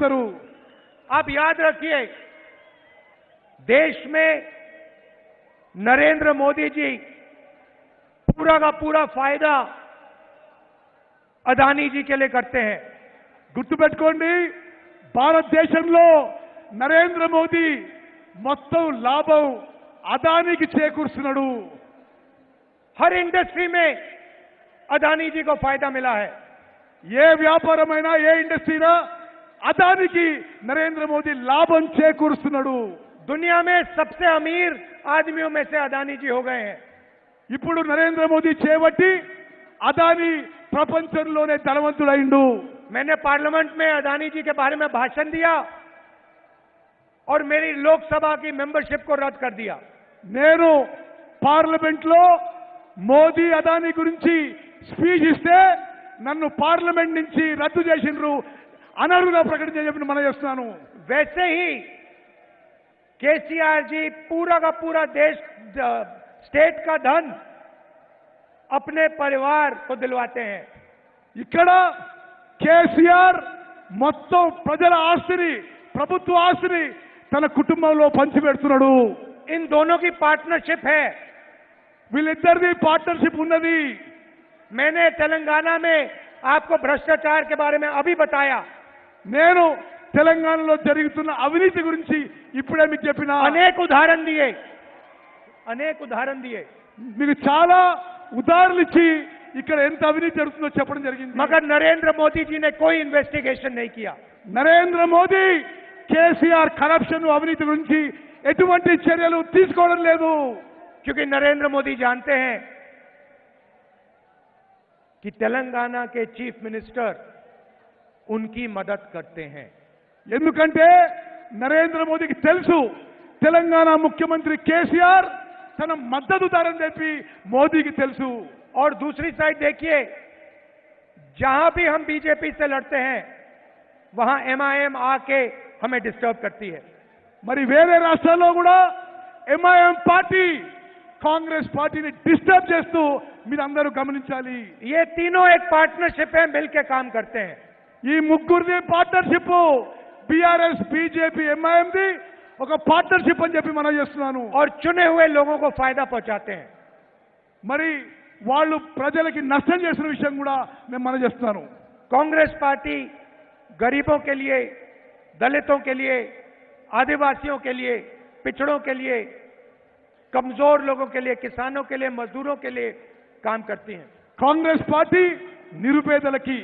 చెప్తారు आप याद रखिए देश में नरेंद्र मोदी जी पूरा का पूरा फायदा अदानी जी के लिए करते हैं గుర్తుపెట్టుకోండి భారతదేశంలో నరేంద్ర మోదీ మొత్తం లాభం అదానికి చేకూరుస్తున్నాడు हर इंडस्ट्री में अदानी जी को फायदा मिला है ఏ వ్యాపారమైనా ఏ ఇండస్ట్రీనా అదానికి నరేంద్ర మోదీ లాభం చేకూరుస్తున్నాడు दुनिया में सबसे अमीर आदमियों में से अदानी जी हो गए हैं ఇప్పుడు నరేంద్ర మోదీ చేపట్టి అదాని ప్రపంచంలోనే ధనవంతుడైండు मैंने पार्लियामेंट में अदानी जी के बारे में भाषण दिया और मेरी लोकसभा की मेंबरशिप को रद्द कर दिया నేను పార్లమెంట్ లో మోదీ అదాని గురించి స్పీచ్ ఇస్తే నన్ను పార్లమెంట్ నుంచి రద్దు చేసిండ్రు అనర్హుగా ప్రకటించని చెప్పి మనం చేస్తున్నాను वैसे ही केसीआर जी पूरा का पूरा देश द- स्टेट का धन अपने परिवार को दिलवाते हैं ఇక్కడ కేసీఆర్ మొత్తం ప్రజల ఆస్తిని ప్రభుత్వ ఆస్తిని తన కుటుంబంలో పంచిపెడుతున్నాడు इन दोनों की पार्टनरशिप है వీళ్ళిద్దరిది పార్ట్నర్షిప్ ఉన్నది मैंने तेलंगाना में आपको भ्रष्टाचार के बारे में अभी बताया నేను తెలంగాణలో జరుగుతున్న అవినీతి గురించి ఇప్పుడే మీకు చెప్పిన अनेक उदाहरण दिए अनेक उदाहरण दिए మీకు చాలా ఉదాహరణలు ఇచ్చి ఇక్కడ ఎంత అవినీతి జరుగుతుందో చెప్పడం జరిగింది मगर नरेंद्र मोदी जी ने कोई इन्वेस्टिगेशन नहीं किया నరేంద్ర మోదీ కేసీఆర్ కరప్షన్ అవినీతి గురించి ఎటువంటి చర్యలు తీసుకోవడం లేదు क्योंकि नरेंद्र मोदी जानते हैं कि तेलंगाना के चीफ मिनिस्टर उनकी मदद करते हैं ఎందుకంటే నరేంద్ర మోదీకి తెలుసు తెలంగాణ ముఖ్యమంత్రి కేసీఆర్ తన మద్దతుదారని చెప్పి మోదీకి తెలుసు और दूसरी साइड देखिए जहां भी हम बीजेपी से लड़ते हैं वहां एमआईएम आके हमें डिस्टर्ब करती है మరి వేరే రాష్ట్రాల్లో కూడా ఎంఐఎం పార్టీ కాంగ్రెస్ పార్టీని డిస్టర్బ్ చేస్తూ మీరందరూ గమనించాలి ये तीनों एक पार्टनरशिप है मिलकर काम करते हैं ఈ ముగ్గురిది పార్ట్నర్షిప్ బీఆర్ఎస్ బీజేపీ ఎంఐఎంది ఒక పార్ట్నర్షిప్ అని చెప్పి మనం చేస్తున్నాను और चुने हुए लोगों को फायदा पहुंचाते हैं మరి వాళ్ళు ప్రజలకి నష్టం చేసిన విషయం కూడా నేను మనం చేస్తున్నాను कांग्रेस पार्टी गरीबों के लिए दलितों के लिए आदिवासियों के लिए पिछड़ों के लिए कमजोर लोगों के लिए किसानों के लिए मजदूरों के लिए काम करती हैं కాంగ్రెస్ పార్టీ నిరుపేదలకి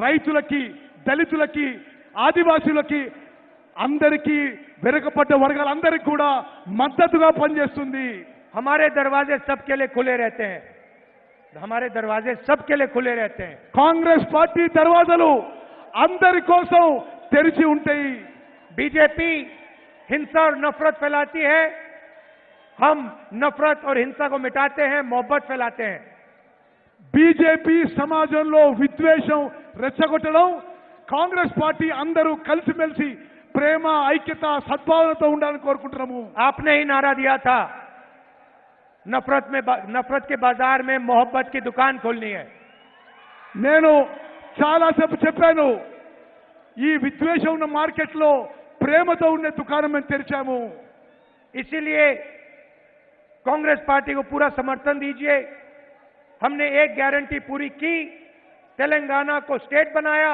రైతులకి దళితులకి ఆదివాసీలకి అందరికీ వెనుకబడ్డ వర్గాలందరికీ కూడా మద్దతుగా పనిచేస్తుంది हमारे दरवाजे सबके लिए खुले रहते हैं हमारे दरवाजे सबके लिए खुले रहते हैं కాంగ్రెస్ పార్టీ దర్వాజలు అందరి కోసం తెరిచి ఉంటాయి बीजेपी हिंसा और नफरत फैलाती है हम नफरत और हिंसा को मिटाते हैं मोहब्बत फैलाते हैं బీజేపీ సమాజంలో విద్వేషం రెచ్చగొట్టడం కాంగ్రెస్ పార్టీ అందరూ కలిసిమెలిసి ప్రేమ ఐక్యత సద్భావనతో ఉండాలని కోరుకుంటున్నాము आपने ही नारा दिया था नफरत में बा- नफरत के बाजार में मोहब्बत की दुकान खोलनी है నేను చాలాసేపు చెప్పాను ఈ విద్వేషం ఉన్న మార్కెట్లో ప్రేమతో ఉండే దుకాణం మేము తెరిచాము इसीलिए कांग्रेस पार्टी को पूरा समर्थन दीजिए हमने एक गारंटी पूरी की तेलंगाना को स्टेट बनाया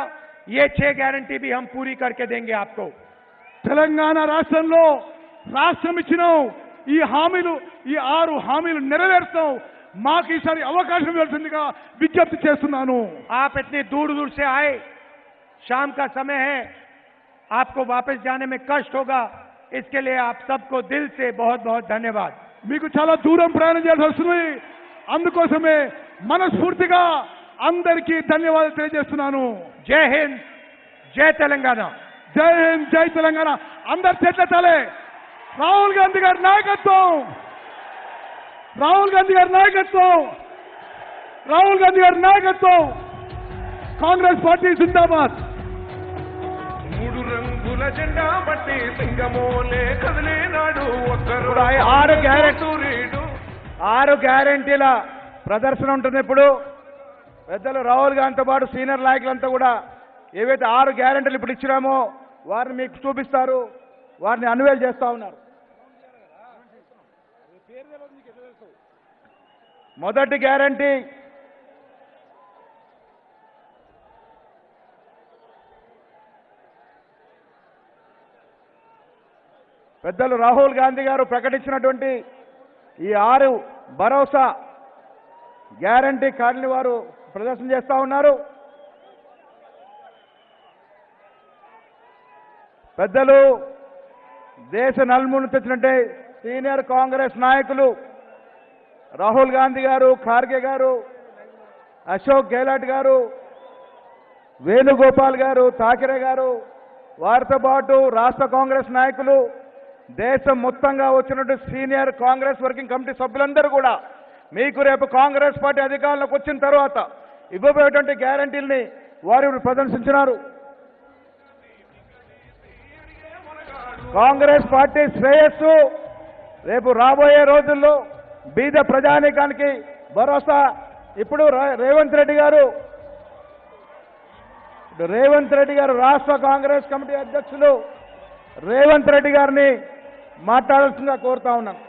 ये छह गारंटी भी हम पूरी करके देंगे आपको తెలంగాణ రాష్ట్రంలో రాష్ట్రం ఇచ్చినాం ఈ హామీలు ఈ ఆరు హామీలు నెరవేరుస్తాం మాకు ఈసారి అవకాశం ఇవ్వాల్సిందిగా విజ్ఞప్తి చేస్తున్నాను आप इतनी दूर दूर से आए शाम का समय है आपको वापस जाने में कष्ट होगा इसके लिए आप सबको दिल से बहुत बहुत धन्यवाद మీకు చాలా దూరం ప్రయాణం చేయాల్సి వస్తుంది అందుకోసమే మనస్ఫూర్తిగా అందరికీ ధన్యవాదాలు తెలియజేస్తున్నాను. జై హింద్ జై తెలంగాణ. జై హింద్ జై తెలంగాణ. అందరి చెట్లెత్తాలే రాహుల్ గాంధీ గారి నాయకత్వం. రాహుల్ గాంధీ గారి నాయకత్వం. రాహుల్ గాంధీ గారి నాయకత్వం. కాంగ్రెస్ పార్టీ సిద్ధాబాద్ మూడు రంగుల జెండా బట్టి సింగమోలే కదిలేనాడు ఒక్కరు. ఆరు క్యారెట్ ఆరు గ్యారంటీల ప్రదర్శన ఉంటుంది ఇప్పుడు. పెద్దలు రాహుల్ గాంధీతో పాటు సీనియర్ నాయకులంతా కూడా ఏవైతే ఆరు గ్యారంటీలు ఇప్పుడు ఇచ్చినామో వారిని మీకు చూపిస్తారు. వారిని అన్వేల్ చేస్తా ఉన్నారు. మొదటి గ్యారంటీ. పెద్దలు రాహుల్ గాంధీ గారు ప్రకటించినటువంటి ఈ ఆరు భరోసా గ్యారంటీ కార్డుని వారు ప్రదర్శన చేస్తా ఉన్నారు. పెద్దలు దేశ నలుమూలు తెచ్చినట్టే సీనియర్ కాంగ్రెస్ నాయకులు రాహుల్ గాంధీ గారు ఖార్గే గారు అశోక్ గెహ్లాట్ గారు వేణుగోపాల్ గారు థాకరే గారు వారితో పాటు రాష్ట్ర కాంగ్రెస్ నాయకులు దేశం మొత్తంగా వచ్చినట్టు సీనియర్ కాంగ్రెస్ వర్కింగ్ కమిటీ సభ్యులందరూ కూడా మీకు రేపు కాంగ్రెస్ పార్టీ అధికారంలోకి వచ్చిన తర్వాత ఇవ్వబోయేటువంటి గ్యారంటీల్ని వారు ప్రదర్శించినారు. కాంగ్రెస్ పార్టీ శ్రేయస్సు రేపు రాబోయే రోజుల్లో బీద ప్రజానీకానికి భరోసా. ఇప్పుడు రేవంత్ రెడ్డి గారు రేవంత్ రెడ్డి గారు రాష్ట్ర కాంగ్రెస్ కమిటీ అధ్యక్షులు రేవంత్ రెడ్డి గారిని మాట్లాడాల్సిందిగా కోరుతా ఉన్నాను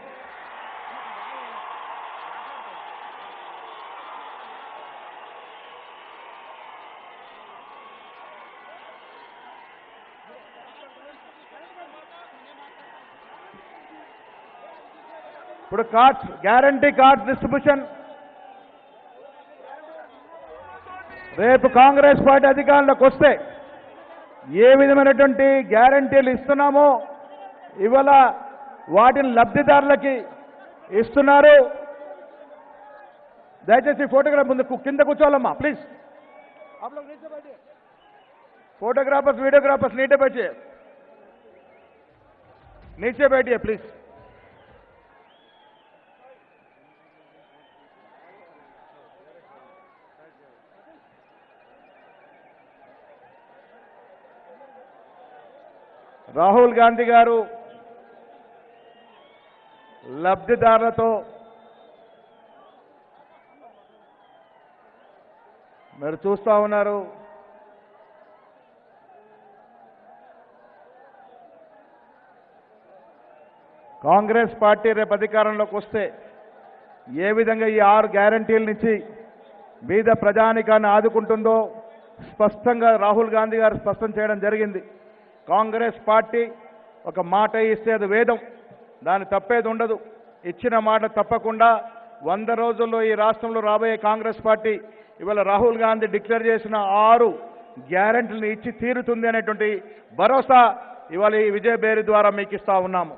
ఇప్పుడు కార్డ్స్ గ్యారంటీ కార్డ్స్ డిస్ట్రిబ్యూషన్. రేపు కాంగ్రెస్ పార్టీ అధికారంలోకి వస్తే ఏ విధమైనటువంటి గ్యారంటీలు ఇస్తున్నామో ఇవాళ వాటిని లబ్ధిదారులకి ఇస్తున్నారు దయచేసి ఫోటోగ్రాఫ్ ముందు కు- కింద కూర్చోవాలమ్మా ప్లీజ్ फोटोग्राफर्स वीडियोग्राफर्स नीचे बैठिए नीचे बैठिए प्लीज రాహుల్ గాంధీ గారు లబ్ధిదారులతో మీరు చూస్తూ ఉన్నారు. కాంగ్రెస్ పార్టీ రేపు అధికారంలోకి వస్తే ఏ విధంగా ఈ ఆరు గ్యారంటీలనిచ్చి బీద ప్రజానికాన్ని ఆదుకుంటుందో స్పష్టంగా రాహుల్ గాంధీ గారు స్పష్టం చేయడం జరిగింది. కాంగ్రెస్ పార్టీ ఒక మాట ఇస్తే అది వేదం. దాని తప్పేది ఉండదు. ఇచ్చిన మాట తప్పకుండా వంద రోజుల్లో ఈ రాష్ట్రంలో రాబోయే కాంగ్రెస్ పార్టీ ఇవాళ రాహుల్ గాంధీ డిక్లేర్ చేసిన ఆరు గ్యారంటీలను ఇచ్చి తీరుతుంది అనేటువంటి భరోసా ఇవాళ ఈ విజయ బేరి ద్వారా మీకు ఇస్తా ఉన్నాము.